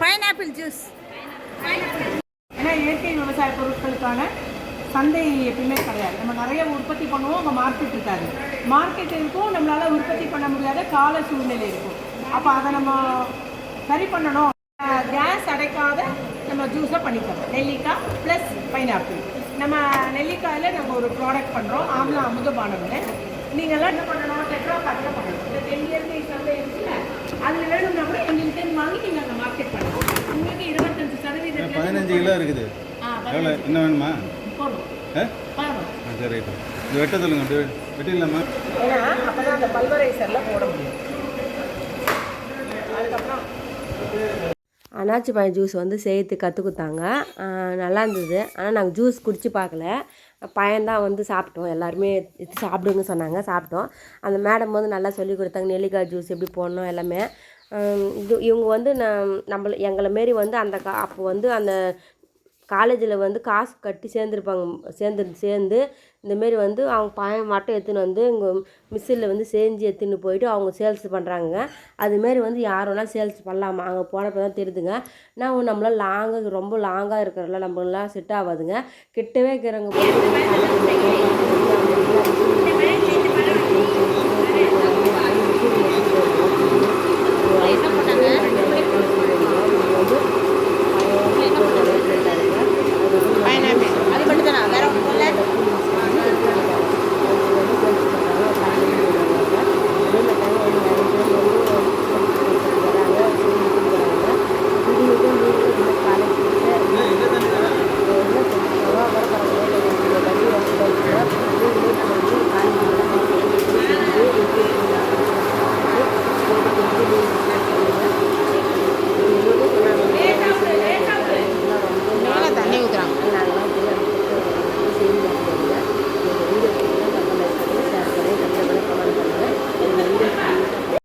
Pineapple juice. ஏன்னா இயற்கை விவசாய பொருட்களுக்கான சந்தை எப்பயுமே கிடையாது. நம்ம நிறைய உற்பத்தி பண்ணுவோம் அங்கே மார்க்கெட் இருக்காது. மார்க்கெட் இருக்கும் நம்மளால் உற்பத்தி பண்ண முடியாத கால சூழ்நிலை இருக்கும். அப்போ அதை நம்ம சரி பண்ணணும். கேஸ் அடைக்காத நம்ம ஜூஸை பண்ணிக்கலாம். நெல்லிக்காய் ப்ளஸ் பைனாப்பிள் நம்ம நெல்லிக்காயில் நம்ம ஒரு ப்ராடக்ட் பண்ணுறோம் ஆம்லா அமுதபானம்னு நீங்கள்லாம் என்ன பண்ணணும்? டெட்ரா பேக்கில் பண்ணணும். இந்த டென் இயர் சந்தை இருக்குல்ல அதில் வேணும்னா கூட எங்களுக்கு வாங்கி நீங்கள் அங்கே மார்க்கெட் பண்ணலாம் உங்களுக்கு இருபத்தஞ்சு பதினஞ்சு கிலோ இருக்குது. ஆ எவ்வளோ இன்னும் வேணுமா? ஆ? சரி ரைட்டு இது வெட்ட சொல்லுங்க வெட்டிடலாமா? ஏன்னா அப்போ தான் அந்த பல்வரைசரில் போட முடியும். அதுக்கப்புறம் அனாச்சி பழம் ஜூஸ் வந்து செய்யறது கற்றுக் கொடுத்தாங்க நல்லா இருந்தது. ஆனால் நாங்கள் ஜூஸ் குடிச்சு பார்க்கல. பழம்தான் வந்து சாப்பிட்டோம். எல்லாருமே இது சாப்பிடுங்க சொன்னாங்க சாப்பிட்டோம். அந்த மேடம் வந்து நல்லா சொல்லி கொடுத்தாங்க நெல்லிக்காய் ஜூஸ் எப்படி போடணும் எல்லாமே. இவங்க வந்து நான் நம்மள எங்களை மாரி வந்து அந்த கா அப்போ வந்து அந்த காலேஜில் வந்து காசு கட்டி சேர்ந்துருப்பாங்க சேர்ந்து சேர்ந்து இந்தமாரி வந்து அவங்க பையன் மட்டும் எடுத்துன்னு வந்து இங்கே மிஷினில் வந்து செஞ்சு எடுத்துன்னு போயிட்டு அவங்க சேல்ஸ் பண்ணுறாங்க அதுமாரி வந்து யார் வேணாலும் சேல்ஸ் பண்ணலாமா. அங்கே போனப்போ தான் தெரியுதுங்க. நான் நம்மளாம் லாங்காக ரொம்ப லாங்காக இருக்கிறல நம்மளாம் செட் ஆகாதுங்க. கிட்டவே இருக்கிறவங்க